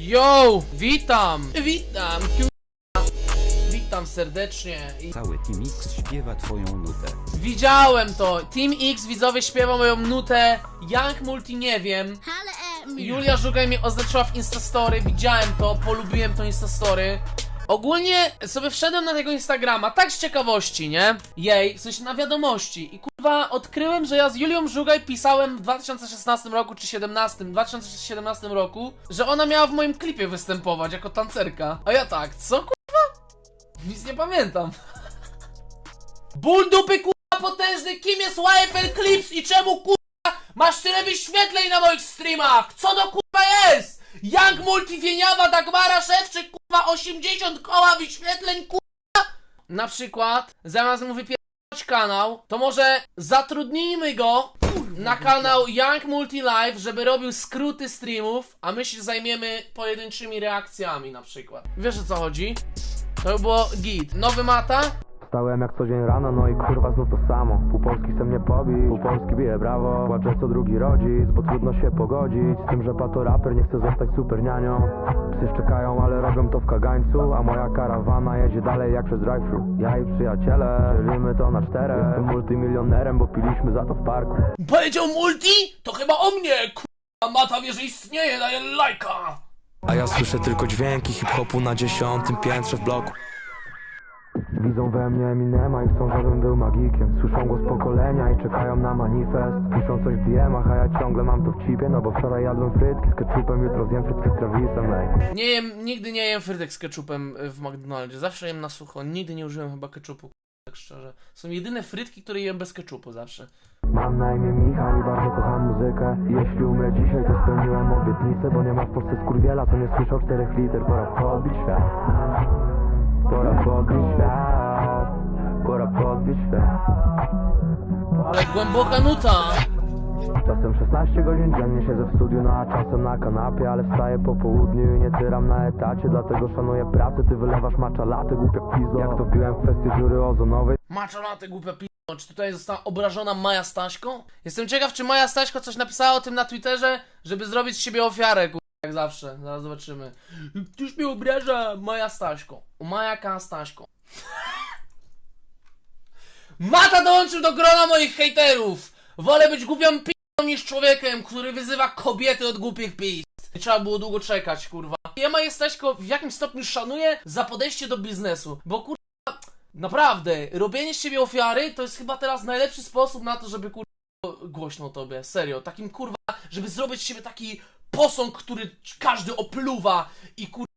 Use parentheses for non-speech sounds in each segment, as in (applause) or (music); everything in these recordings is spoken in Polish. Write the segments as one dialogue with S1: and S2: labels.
S1: Yo! Witam! Witam! k***a. Witam serdecznie. I
S2: Cały Team X śpiewa twoją nutę.
S1: widziałem to. Team X widzowie śpiewa moją nutę. Young Multi nie wiem. Julia Żugaj mnie oznaczyła w Instastory. Widziałem to, polubiłem to Instastory. Ogólnie sobie wszedłem na tego Instagrama, tak z ciekawości, nie? Jej, w sensie na wiadomości. I kurwa, odkryłem, że ja z Julią Żugaj pisałem w 2016 roku czy 17, 2017 roku, że ona miała w moim klipie występować jako tancerka. A ja tak, co kurwa? Nic nie pamiętam. (laughs) Ból dupy kurwa potężny, kim jest YFL Clips i czemu kurwa masz tyle wyświetleń na moich streamach? Co to kurwa jest? Young Multiwieniawa Dagmara Szewczyk kurwa 80 koła wyświetleń kurwa? Na przykład zamiast mu wypierdać kanał, to może zatrudnijmy go na kanał Young Multi Live, żeby robił skróty streamów, a my się zajmiemy pojedynczymi reakcjami na przykład. Wiesz o co chodzi? To by było git. Nowy mata?
S3: Wstałem jak co dzień rano, no i kurwa znów to samo. Pół Polski chce mnie pobić, pół Polski bije brawo. Płacze co drugi rodzic, bo trudno się pogodzić Z tym, że pato raper nie chce zostać super nianią Psy czekają, ale robią to w kagańcu A moja karawana jedzie dalej jak przez drive-thru. Ja i przyjaciele, dzielimy to na czterech Jestem multimilionerem, bo piliśmy za to w parku.
S1: Powiedział multi? To chyba o mnie, k***a mata wie, że istnieje, daje lajka.
S3: A ja słyszę tylko dźwięki hip-hopu na dziesiątym piętrze w bloku Widzą we mnie Eminema i chcą, żebym był magikiem Słyszą głos pokolenia i czekają na manifest Piszą coś w DM-ach, a ja ciągle mam to w chipie No bo wczoraj jadłem frytki z ketchupem, jutro zjem frytki z Travisem, ej
S1: Nie jem, nigdy nie jem frytek z ketchupem y, w McDonaldzie. Zawsze jem na sucho. Nigdy nie użyłem chyba ketchupu, tak szczerze. Są jedyne frytki, które jem bez ketchupu zawsze.
S3: Mam na imię Michał i bardzo kocham muzykę Jeśli umrę dzisiaj, to spełniłem obietnicę Bo nie ma w Polsce skurwiela, co nie słyszał czterech liter Pora podbić świat Pora podbić świat Pora podbić świat
S1: Ale głęboka nuta.
S3: Czasem 16 godzin dziennie siedzę w studiu, no a czasem na kanapie Ale wstaję po południu i nie tyram na etacie Dlatego szanuję pracę, ty wylewasz macza laty, głupia pizdo Jak to wbiłem w kwestię dziury ozonowej
S1: Macza latę, głupia p***o. Czy tutaj została obrażona Maja Staśko? Jestem ciekaw, czy Maja Staśko coś napisała o tym na Twitterze, żeby zrobić z siebie ofiarę. Jak zawsze. Zaraz zobaczymy. Ktoś mnie obraża, Maja Staśko. Majaka Staśko. Mata dołączył do grona moich hejterów! Wolę być głupią p***ą niż człowiekiem, który wyzywa kobiety od głupich p***. Nie Trzeba było długo czekać, kurwa. Ja Maję Staśko w jakimś stopniu szanuję za podejście do biznesu, bo kur... Naprawdę, robienie z siebie ofiary to jest chyba teraz najlepszy sposób na to, żeby kurwa głośno o tobie, serio. Takim kurwa, żeby zrobić z siebie taki posąg, który każdy opluwa i kurwa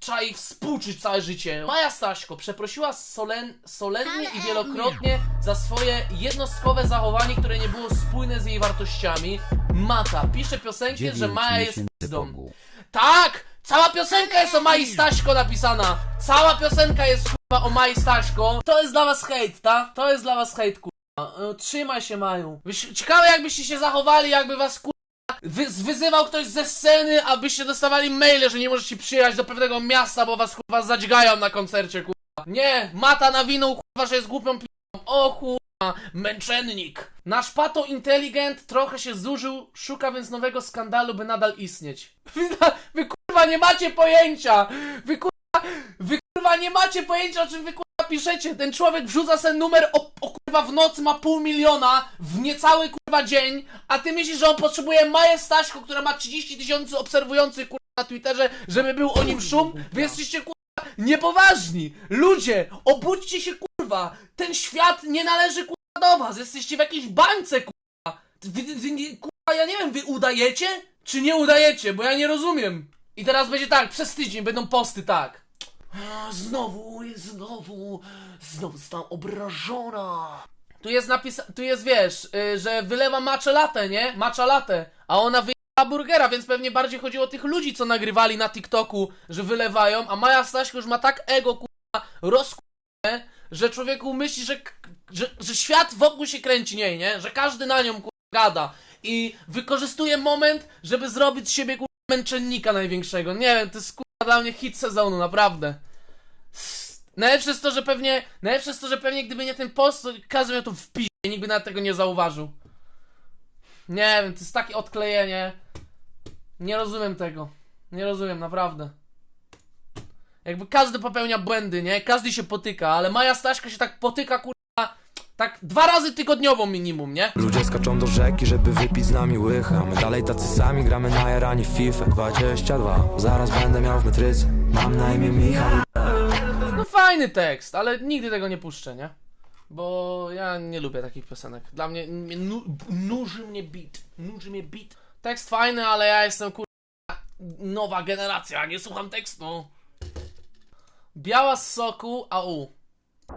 S1: trzeba jej współczuć całe życie. Maja Staśko przeprosiła solen, solennie i wielokrotnie za swoje jednostkowe zachowanie, które nie było spójne z jej wartościami. Mata pisze piosenkę, że Maja jest pizdą. Tak! Cała piosenka jest o Mai Staśko napisana! Cała piosenka jest kurwa o Mai Staśko. To jest dla was hejt, ta? To jest dla was hejt, kurwa. E, Trzymaj się, Maju. Ciekawe jakbyście się zachowali, jakby was kurwa wy wyzywał ktoś ze sceny, abyście dostawali maile, że nie możecie przyjechać do pewnego miasta, bo was kurwa zadźgają na koncercie, kurwa. Nie! Mata nawinął kurwa, że jest głupią p***ą. O kurwa, męczennik. Nasz pato inteligent trochę się zużył, szuka więc nowego skandalu, by nadal istnieć. (laughs) Wy, kurwa nie macie pojęcia! Wy kurwa, wy kurwa nie macie pojęcia o czym wy kurwa piszecie. Ten człowiek wrzuca sen numer o, o kurwa w nocy ma pół miliona w niecały kurwa dzień, a ty myślisz, że on potrzebuje Maję która ma 30 tysięcy obserwujących kurwa na Twitterze, żeby był o nim szum? Wy jesteście kurwa niepoważni! Ludzie, obudźcie się kurwa! Ten świat nie należy kurwa do was! Jesteście w jakiejś bańce kurwa! Wy, wy, kurwa, ja nie wiem, wy udajecie? Czy nie udajecie? Bo ja nie rozumiem. I teraz będzie tak, przez tydzień będą posty tak. Znowu, znowu, znowu zostałam obrażona. Tu jest napis, tu jest wiesz, y, że wylewa latę, nie? Latę, a ona wyjęła burgera, więc pewnie bardziej chodzi o tych ludzi, co nagrywali na TikToku, że wylewają, a Maja Staśko już ma tak ego, kurwa, rozkurwane, że człowieku myśli, że, że, że świat wokół się kręci niej, nie? Że każdy na nią, kurwa, gada. I wykorzystuje moment, żeby zrobić z siebie, kurwa, męczennika największego. Nie wiem, to jest, kurwa, dla mnie hit sezonu, naprawdę. Najlepsze jest to, że pewnie, najlepsze jest to, że pewnie gdyby nie ten post, to każdy miał to w pisie, nikt by nawet tego nie zauważył. Nie wiem, to jest takie odklejenie. Nie rozumiem tego. Nie rozumiem, naprawdę. Jakby każdy popełnia błędy, nie? Każdy się potyka, ale Maja Staszka się tak potyka, kurwa, tak dwa razy tygodniowo minimum, nie?
S3: Ludzie skaczą do rzeki, żeby wypić z nami łycha My dalej tacy sami gramy na jaranie FIFA 22 Zaraz będę miał w metryce Mam na imię Michał
S1: fajny tekst, ale nigdy tego nie puszczę, nie? Bo ja nie lubię takich piosenek. Dla mnie, nu, nuży mnie beat. Nuży mnie beat. Tekst fajny, ale ja jestem kur... nowa generacja, nie słucham tekstu. Biała z soku, au.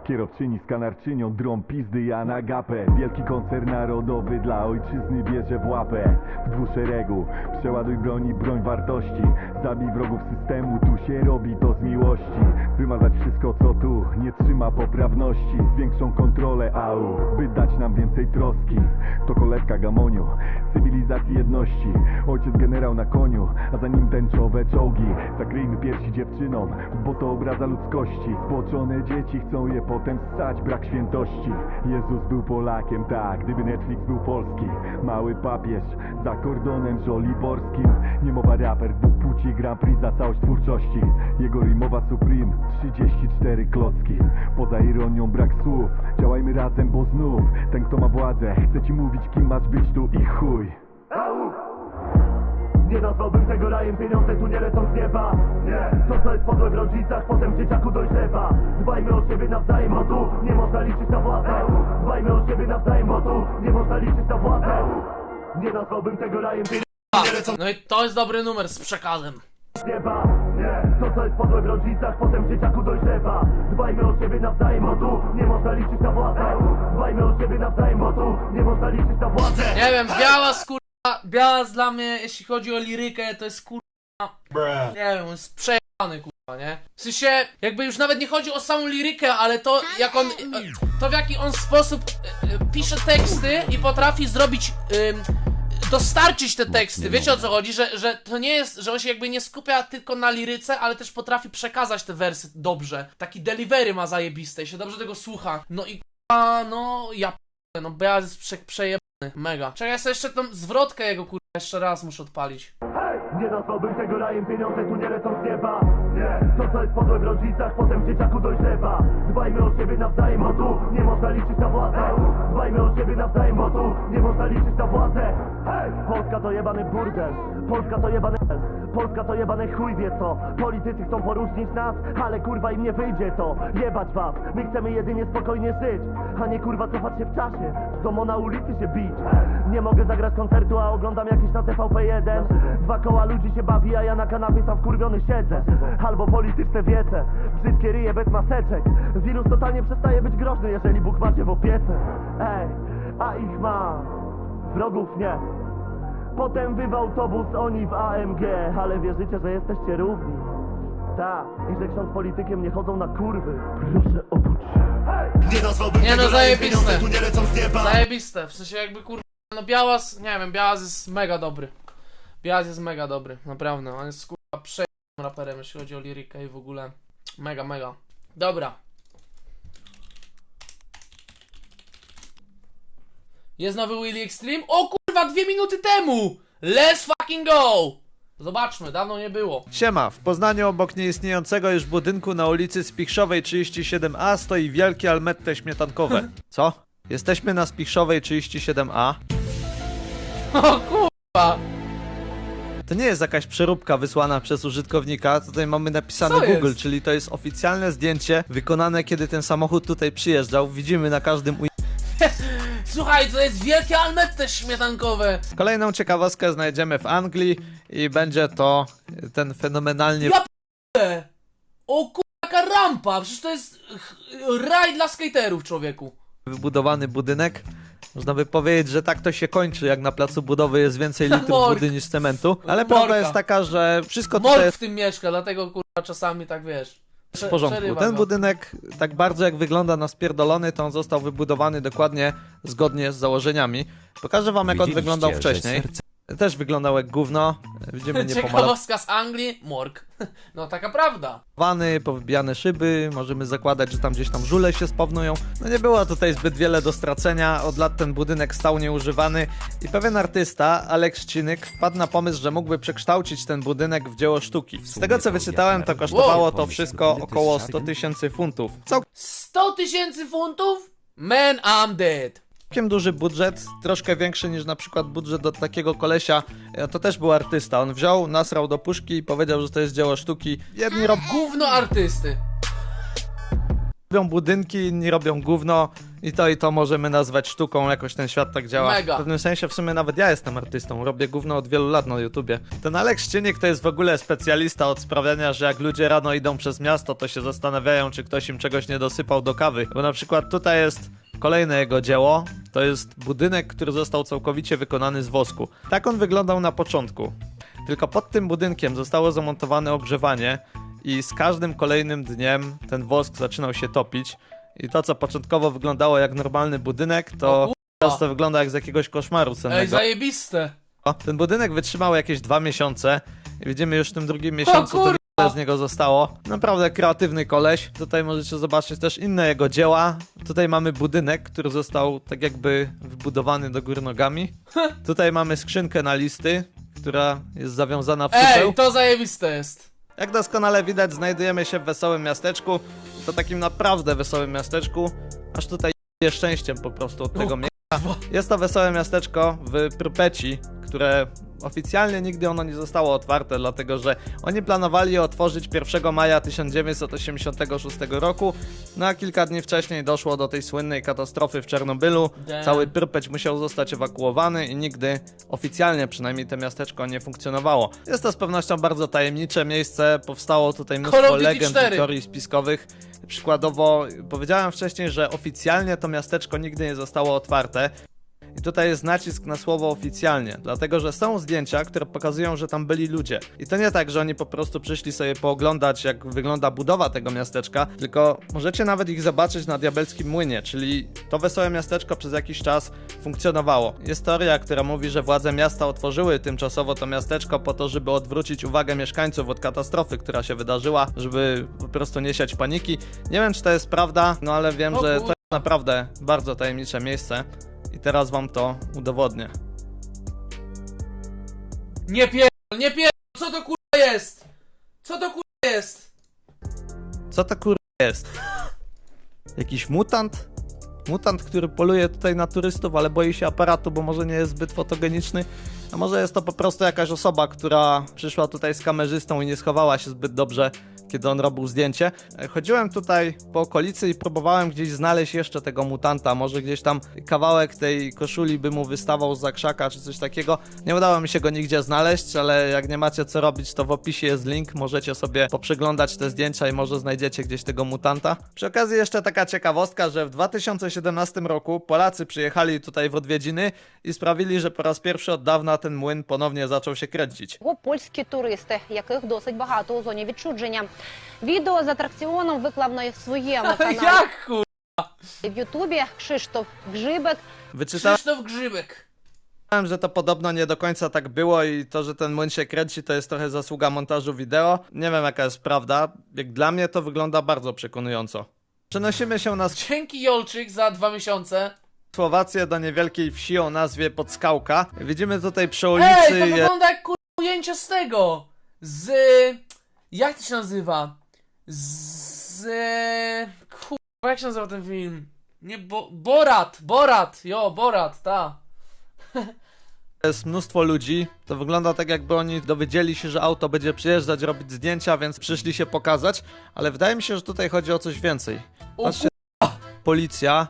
S4: Kierowczyni z kanarczynią, drom pizdy Jana Gapę Wielki koncert narodowy dla ojczyzny bierze w łapę. W dwuszeregu, przeładuj broni, broń wartości. Zabij wrogów systemu, tu się robi to z miłości. Wymazać wszystko co tu nie trzyma poprawności. Z większą kontrolę, au, by dać nam więcej troski. To kolebka gamoniu, cywilizacji jedności. Ojciec generał na koniu, a za nim tęczowe czołgi. Zakryjmy piersi dziewczynom, bo to obraza ludzkości. Spłoczone dzieci chcą je potem ssać, brak świętości. Jezus był Polakiem, tak, gdyby Netflix był polski. Mały papież, za kordonem żoliborskim Niemowa raper, dopóci Grand Prix za całość twórczości. Jego rimowa Supreme, 34 klocki. Poza ironią brak słów, działajmy razem, bo znów Ten kto ma władzę, chce ci mówić kim masz być tu i chuj.
S5: Nie nazwałbym tego rajem, pieniądze tu nie lecą z nieba. Nie, to co jest podłe w rodzicach, potem w dzieciaku dojrzewa. Dbajmy o siebie nawzajem, bo tu nie można liczyć na władzę. Dbajmy o siebie nawzajem, bo tu nie można liczyć na władzę. Nie nazwałbym tego rajem, pieniądze nie lecą
S1: No i to jest dobry numer z przekazem.
S5: z nieba. Nie, to co jest podłe w rodzicach, potem w dzieciaku dojrzewa. Dbajmy o siebie nawzajem, bo tu nie można liczyć na władzę. Dbajmy o siebie nawzajem, bo tu nie można liczyć na władzę.
S1: Nie wiem, biała skóra, biała dla mnie, jeśli chodzi o lirykę, to jest kurwa, nie wiem, jest przejebany kurwa, nie? W sensie, jakby już nawet nie chodzi o samą lirykę, ale to jak on, e, to w jaki on sposób e, e, pisze teksty i potrafi zrobić, ym, dostarczyć te teksty, wiecie o co chodzi, że, że to nie jest, że on się jakby nie skupia tylko na liryce, ale też potrafi przekazać te wersy dobrze, taki delivery ma zajebiste i się dobrze tego słucha, no i kurwa, no, ja p- no, Beaz jest prze, przejebany, mega. Czekaj, ja sobie jeszcze tą zwrotkę jego kurwa jeszcze raz muszę odpalić.
S5: Hej! Nie nazwałbym tego rajem, pieniądze tu nie lecą z nieba. Nie, to co jest podłe w rodzicach, potem w dzieciaku dojrzewa. Dbajmy o siebie nawzajem, bo tu nie można liczyć na władzę. Dbajmy o siebie nawzajem, bo tu nie można liczyć na władzę. Hej! Polska to jebany burdel Polska to jebany Polska to jebany chuj wie co. Politycy chcą poróżnić nas, ale kurwa im nie wyjdzie to. Jebać was, my chcemy jedynie spokojnie żyć. A nie kurwa cofać się w czasie Zomo na ulicy się bić. Nie mogę zagrać koncertu, a oglądam jakiś na TVP1 Dwa koła ludzi się bawi, a ja na kanapie sam wkurwiony siedzę. Albo polityczne wiece Brzydkie ryje bez maseczek. Wirus totalnie przestaje być groźny, jeżeli Bóg macie w opiece. Ej, a ich ma. Wrogów nie Potem bywa autobus, oni w AMG Ale wierzycie, że jesteście równi Tak, i że ksiądz politykiem nie chodzą na kurwy Proszę obudź się Nie nazwałbym
S1: Nie no,
S5: tego rajem,
S1: zajebiste.
S5: pieniądze tu nie lecą z nieba
S1: Zajebiste, w sensie jakby kurwa, no Białas, nie wiem, Białas jest mega dobry. Białas jest mega dobry, naprawdę, on jest kurwa przejebanym raperem, jeśli chodzi o lirykę i w ogóle. Mega, mega. Dobra. Jest nowy Willy Extreme? O kurwa, dwie minuty temu! Let's fucking go! Zobaczmy, dawno nie było.
S6: Siema, w Poznaniu obok nieistniejącego już budynku na ulicy Spichrzowej 37A stoi wielkie almette śmietankowe. (laughs) Co? Jesteśmy na Spichrzowej 37A.
S1: O kurwa!
S6: To nie jest jakaś przeróbka wysłana przez użytkownika, tutaj mamy napisane
S1: Co
S6: Google,
S1: jest?
S6: czyli to jest oficjalne zdjęcie wykonane kiedy ten samochód tutaj przyjeżdżał. Widzimy na każdym uj...
S1: Słuchaj, to jest wielkie almette śmietankowe!
S6: Kolejną ciekawostkę znajdziemy w Anglii i będzie to ten fenomenalnie
S1: Ja p***e. O kurwa, jaka rampa! Przecież to jest ch- raj dla skaterów, człowieku.
S6: wybudowany budynek. Można by powiedzieć, że tak to się kończy, jak na placu budowy jest więcej litrów
S1: Morg.
S6: wody niż cementu. Ale
S1: Morka.
S6: prawda jest taka, że wszystko tutaj
S1: Morg w tym mieszka, dlatego kurwa czasami tak wiesz.
S6: W porządku. Ten
S1: go.
S6: budynek, tak bardzo jak wygląda na spierdolony, to on został wybudowany dokładnie zgodnie z założeniami. Pokażę wam, jak on wyglądał wcześniej. Też wyglądał jak gówno. Widzimy (laughs) niepomalowany,
S1: Ciekawostka z Anglii, morg. (laughs) No taka prawda.
S6: powybijane szyby, możemy zakładać, że tam gdzieś tam żule się spawnują. No nie było tutaj zbyt wiele do stracenia, od lat ten budynek stał nieużywany i pewien artysta, Aleks Cinyk, wpadł na pomysł, że mógłby przekształcić ten budynek w dzieło sztuki. Z tego co wyczytałem, to kosztowało to wszystko około 100 tysięcy funtów.
S1: 100 tysięcy funtów? Man, I'm dead.
S6: Całkiem duży budżet, troszkę większy niż na przykład budżet od takiego kolesia. E, To też był artysta. On wziął, nasrał do puszki i powiedział, że to jest dzieło sztuki. Jedni
S1: Gówno artysty.
S6: robią budynki, inni robią gówno. I to i to możemy nazwać sztuką, jakoś ten świat tak działa.
S1: Mega.
S6: W pewnym sensie w sumie nawet ja jestem artystą, robię gówno od wielu lat na YouTubie. Ten Alek Ścienik to jest w ogóle specjalista od sprawiania, że jak ludzie rano idą przez miasto, to się zastanawiają, czy ktoś im czegoś nie dosypał do kawy. Bo na przykład tutaj jest kolejne jego dzieło, to jest budynek, który został całkowicie wykonany z wosku. Tak on wyglądał na początku. Tylko pod tym budynkiem zostało zamontowane ogrzewanie i z każdym kolejnym dniem ten wosk zaczynał się topić. I to, co początkowo wyglądało jak normalny budynek, to teraz to wygląda jak z jakiegoś koszmaru
S1: Ej,
S6: sennego.
S1: zajebiste.
S6: Ten budynek wytrzymał jakieś dwa miesiące i widzimy już w tym drugim miesiącu, z niego zostało. Naprawdę kreatywny koleś. Tutaj możecie zobaczyć też inne jego dzieła. Tutaj mamy budynek, który został tak jakby wybudowany do góry nogami. (laughs) Tutaj mamy skrzynkę na listy, która jest zawiązana w supeł.
S1: Ej, to zajebiste jest.
S6: Jak doskonale widać, znajdujemy się w wesołym miasteczku. To takim naprawdę wesołym miasteczku. Aż tutaj je szczęściem po prostu od tego miejsca. Jest to wesołe miasteczko w Prypeci, które oficjalnie nigdy ono nie zostało otwarte, dlatego że oni planowali je otworzyć 1 maja 1986 roku, no a kilka dni wcześniej doszło do tej słynnej katastrofy w Czernobylu.
S1: Damn.
S6: Cały Prypeć musiał zostać ewakuowany i nigdy oficjalnie przynajmniej to miasteczko nie funkcjonowało. Jest to z pewnością bardzo tajemnicze miejsce, powstało tutaj mnóstwo legend,
S1: 4.
S6: i teorii spiskowych. Przykładowo, powiedziałem wcześniej, że oficjalnie to miasteczko nigdy nie zostało otwarte. I tutaj jest nacisk na słowo oficjalnie, dlatego że są zdjęcia, które pokazują, że tam byli ludzie. I to nie tak, że oni po prostu przyszli sobie pooglądać, jak wygląda budowa tego miasteczka, tylko możecie nawet ich zobaczyć na Diabelskim Młynie, czyli to wesołe miasteczko przez jakiś czas funkcjonowało. Jest teoria, która mówi, że władze miasta otworzyły tymczasowo to miasteczko po to, żeby odwrócić uwagę mieszkańców od katastrofy, która się wydarzyła, żeby po prostu nie siać paniki. Nie wiem, czy to jest prawda, no ale wiem, że to jest naprawdę bardzo tajemnicze miejsce. I teraz wam to udowodnię.
S1: Nie pier... nie pier... Co to kurwa jest? Co to kurwa jest?
S6: Co to kur... jest? Jakiś mutant? Mutant, który poluje tutaj na turystów, ale boi się aparatu, bo może nie jest zbyt fotogeniczny. A może jest to po prostu jakaś osoba, która przyszła tutaj z kamerzystą i nie schowała się zbyt dobrze, kiedy on robił zdjęcie. E, Chodziłem tutaj po okolicy i próbowałem gdzieś znaleźć jeszcze tego mutanta. Może gdzieś tam kawałek tej koszuli by mu wystawał z krzaka czy coś takiego. Nie udało mi się go nigdzie znaleźć, ale jak nie macie co robić, to w opisie jest link. Możecie sobie poprzeglądać te zdjęcia i może znajdziecie gdzieś tego mutanta. Przy okazji jeszcze taka ciekawostka, że w 2017 roku Polacy przyjechali tutaj w odwiedziny i sprawili, że po raz pierwszy od dawna ten młyn ponownie zaczął się kręcić.
S7: Його польські туристи, яких досить багато у зоні відчудження. Відео з атракціоном виклав на своєму (laughs) каналі
S1: Jak kurwa?
S7: в Ютубі Кшиштоф Гжибек.
S6: Wyczytałem,
S1: Krzysztof Grzybek.
S6: że to podobno nie do końca tak było i to, że ten młyn się kręci, to jest trochę zasługa montażu wideo. Nie wiem jaka jest prawda. Jak dla mnie to wygląda bardzo przekonująco. Przenosimy się na
S1: Dzięki Jolczyk za dwa miesiące.
S6: Słowację do niewielkiej wsi o nazwie Podskałka. Widzimy tutaj przy ulicy...
S1: Ej, to
S6: je-
S1: wygląda jak kurwa ujęcie z tego. Z... Jak to się nazywa? Z... Kurwa, jak się nazywa ten film? Nie, bo... Borat! Borat! Jo, Borat, ta. (laughs)
S6: jest mnóstwo ludzi. To wygląda tak, jakby oni dowiedzieli się, że auto będzie przyjeżdżać, robić zdjęcia, więc przyszli się pokazać. Ale wydaje mi się, że tutaj chodzi o coś więcej.
S1: O
S6: Patrzcie, policja.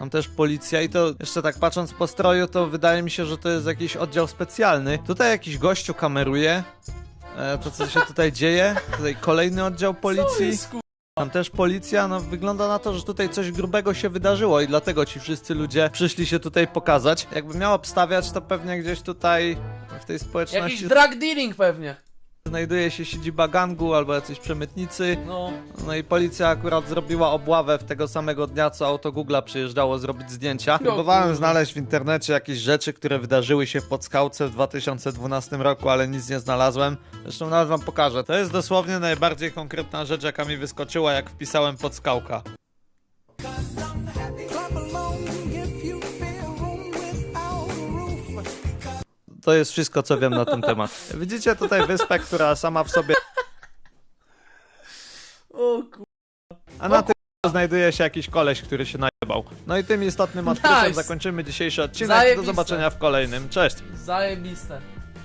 S6: Tam też policja i to jeszcze tak patrząc po stroju, to wydaje mi się, że to jest jakiś oddział specjalny. Tutaj jakiś gościu kameruje. E, to co się tutaj dzieje. Tutaj kolejny oddział policji. Tam też policja, no wygląda na to, że tutaj coś grubego się wydarzyło i dlatego ci wszyscy ludzie przyszli się tutaj pokazać. Jakby miał obstawiać, to pewnie gdzieś tutaj w tej społeczności
S1: Jakiś drug dealing pewnie.
S6: Znajduje się siedziba gangu albo jacyś przemytnicy.
S1: No.
S6: No i policja akurat zrobiła obławę w tego samego dnia, co auto Google'a przyjeżdżało zrobić zdjęcia. Próbowałem znaleźć w internecie jakieś rzeczy, które wydarzyły się w Podskałce w 2012 roku, ale nic nie znalazłem. Zresztą nawet wam pokażę. To jest dosłownie najbardziej konkretna rzecz, jaka mi wyskoczyła, jak wpisałem Podskałka. To jest wszystko, co wiem na ten temat. Widzicie tutaj wyspę, która sama w sobie...
S1: O kur...
S6: A na tym znajduje się jakiś koleś, który się najebał. No i tym istotnym odkryciem
S1: Nice.
S6: zakończymy dzisiejszy odcinek. Do
S1: Zajebiste.
S6: zobaczenia w kolejnym. Cześć!
S1: Zajebiste.